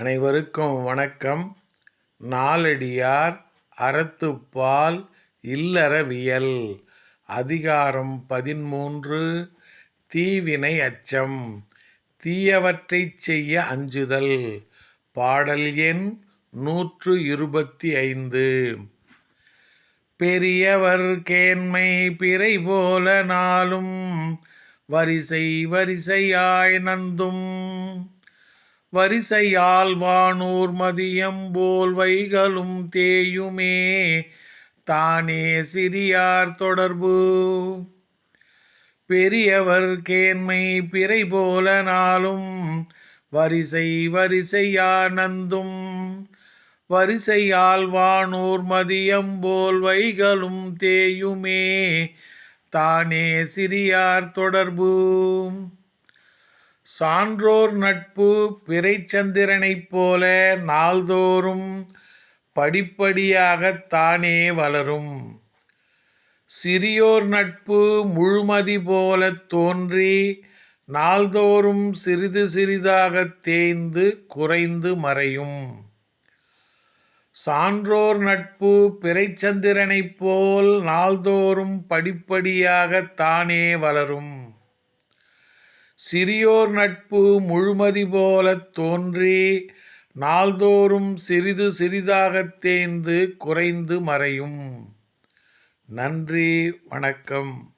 அனைவருக்கும் வணக்கம். நாலடியார் அறத்துப்பால் இல்லறவியல். அதிகாரம் பதிமூன்று தீவினை அச்சம். தீயவற்றைச் செய்ய அஞ்சுதல். பாடல் எண் நூற்று இருபத்தி ஐந்து. பெரியவர் கேண்மை பிறை போல நாளும். வரிசை வரிசையாய் நந்தும். வரிசையால் வானூர் மதியம் போல் வைகளும் தேயுமே தானே சிறியார் தொடர்பு. பெரியவர் கேண்மை பிறை போல நாளும் வரிசை வரிசையார் நந்தும். வரிசையால் வானூர் மதியம் போல் வைகளும் தேயுமே தானே சிறியார் தொடர்பு. சான்றோர் நட்பு பிறைச்சந்திரனைப் போல நாள்தோறும் படிப்படியாகத் தானே வளரும். சிறியோர் நட்பு முழுமதி போலத் தோன்றி நாள்தோறும் சிறிது சிறிதாகத் தேய்ந்து குறைந்து மறையும். சான்றோர் நட்பு பிறைச்சந்திரனைப் போல் நாள்தோறும் படிப்படியாகத் தானே வளரும். சிறியோர் நட்பு முழுமதி போலத் தோன்றி நாள்தோறும் சிறிது சிறிதாகத் தேய்ந்து குறைந்து மறையும். நன்றி வணக்கம்.